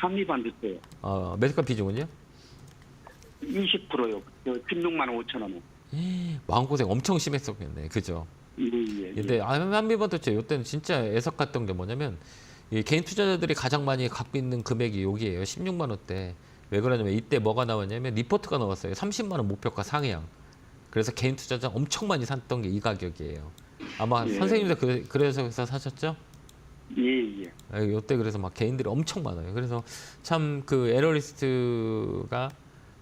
한미반도세요. 어, 매수가 비중은요? 20%요. 16만 5천 원에. 마음고생 엄청 심했었겠네. 그죠? 예, 예, 예. 근데 한미반 도체 이때는 진짜 애석했던 게 뭐냐면 이 개인 투자자들이 가장 많이 갖고 있는 금액이 여기에요. 16만 원대. 왜 그러냐면 이때 뭐가 나왔냐면 리포트가 나왔어요. 30만 원 목표가 상향. 그래서 개인 투자자 엄청 많이 샀던 게 이 가격이에요. 아마 예. 선생님도 그, 그래서 사셨죠? 예, 예. 아, 이때 그래서 막 개인들이 엄청 많아요. 그래서 참 그 애널리스트가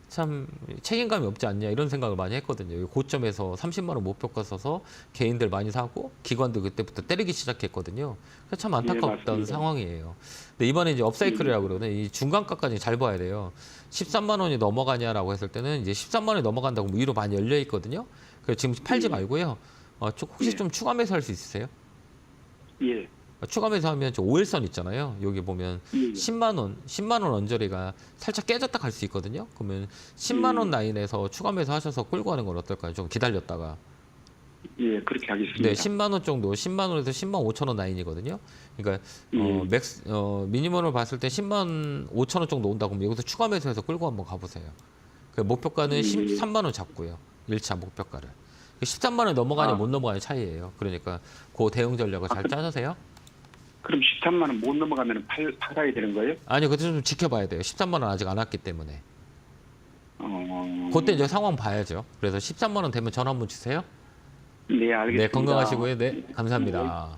참 책임감이 없지 않냐 이런 생각을 많이 했거든요. 이 고점에서 30만 원 목표가 써서 개인들 많이 사고 기관도 그때부터 때리기 시작했거든요. 그래서 참 안타까웠던 예. 상황이에요. 근데 이번에 이제 업사이클이라고 그러거든요. 이 중간가까지 잘 봐야 돼요. 13만 원이 넘어가냐라고 했을 때는 이제 13만 원이 넘어간다고 위로 많이 열려 있거든요. 그래서 지금 팔지 말고요. 어, 좀 혹시 예. 좀 추가 매수할 수 있으세요? 예. 추가 매수하면 저 5일선 있잖아요. 여기 보면 예, 예. 10만 원, 10만 원 언저리가 살짝 깨졌다 갈 수 있거든요. 그러면 10만 원 음. 라인에서 추가 매수하셔서 끌고 가는 건 어떨까요? 좀 기다렸다가. 예, 그렇게 하겠습니다. 네, 10만 원 정도, 10만 원에서 10만 5천 원 라인이거든요. 그러니까 어, 음. 맥스 어, 미니멈을 봤을 때 10만 5천 원 정도 온다 그러면 여기서 추가 매수해서 끌고 한번 가보세요. 그 목표가는 음. 13만 원 잡고요. 1차 목표가를. 13만 원 넘어가냐 아. 못 넘어가냐 차이예요. 그러니까 그 대응 전략을 잘 그- 짜주세요. 그럼 13만 원 못 넘어가면 팔, 팔아야 되는 거예요? 아니요, 그때 좀 지켜봐야 돼요. 13만 원 아직 안 왔기 때문에. 어... 그때 이제 상황 봐야죠. 그래서 13만 원 되면 전화 한번 주세요. 네, 알겠습니다. 네, 건강하시고요. 네, 감사합니다.